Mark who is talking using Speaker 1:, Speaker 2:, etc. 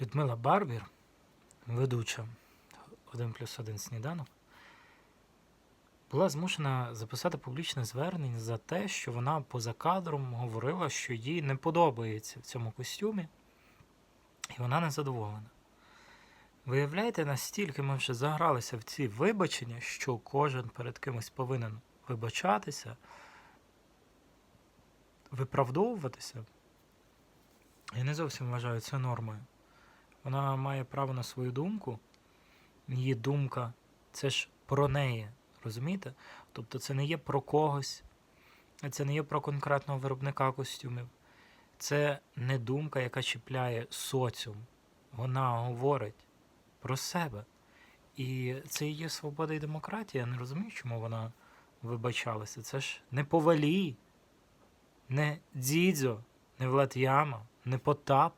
Speaker 1: Людмила Барбір, ведуча 1 плюс 1 сніданок, була змушена записати публічне звернення за те, що вона поза кадром говорила, що їй не подобається в цьому костюмі, і вона не задоволена. Виявляєте, настільки ми вже загралися в ці вибачення, що кожен перед кимось повинен вибачатися, виправдовуватися. Я не зовсім вважаю це нормою. Вона має право на свою думку. Її думка це ж про неї, розумієте? Тобто це не є про когось, це не є про конкретного виробника костюмів. Це не думка, яка чіпляє соціум. Вона говорить про себе. І це є свобода і демократія. Я не розумію, чому вона вибачалася. Це ж не повалі, не дзідзьо, не Влад Яма, не Потап.